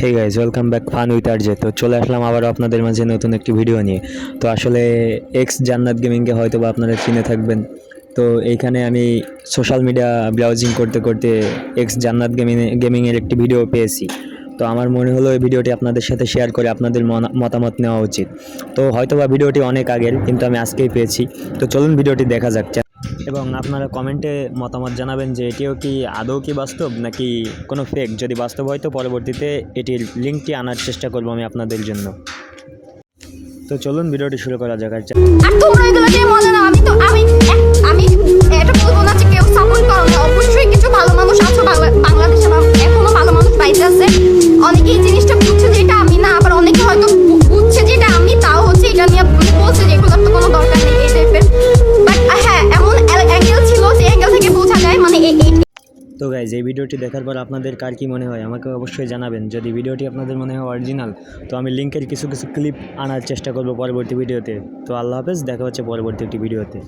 Hey guys welcome back fun with RJ তো চলে আসলাম আবারও আপনাদের মাঝে নতুন একটি ভিডিও নিয়ে। তো আসলে এক্স জান্নাত গেমিংকে হয়তো বা আপনারা চিনে থাকবেন। তো এইখানে আমি সোশ্যাল মিডিয়া ব্রাউজিং করতে করতে এক্স জান্নাত গেমিং গেমিংয়ের একটি ভিডিও পেয়েছি। তো আমার মনে হলো এই ভিডিওটি আপনাদের সাথে শেয়ার করে আপনাদের মতামত নেওয়া উচিত। তো হয়তো বা ভিডিওটি অনেক আগের, কিন্তু আমি আজকেই পেয়েছি। তো চলুন ভিডিওটি দেখা যাক। এবং আপনারা কমেন্টে মতামত জানাবেন যে এটিও কি আদৌ কি বাস্তব নাকি কোনো ফেক যদি বাস্তব হয় তো পরবর্তীতে এটির লিঙ্কটি আনার চেষ্টা করব আমি আপনাদের জন্য। তো চলুন, ভিডিওটি শুরু করা যাক। আর তোমরা এগুলো মজা আমি তো আমি তো গাইজ এই ভিডিওটি দেখার পর আপনাদের কার কী মনে হয়? আমাকে অবশ্যই জানাবেন। যদি ভিডিওটি আপনাদের মনে হয় অরিজিনাল তো আমি লিঙ্কের কিছু কিছু ক্লিপ আনার চেষ্টা করব পরবর্তী ভিডিওতে। তো আল্লাহ হাফেজ, দেখা হচ্ছে পরবর্তী একটি ভিডিওতে।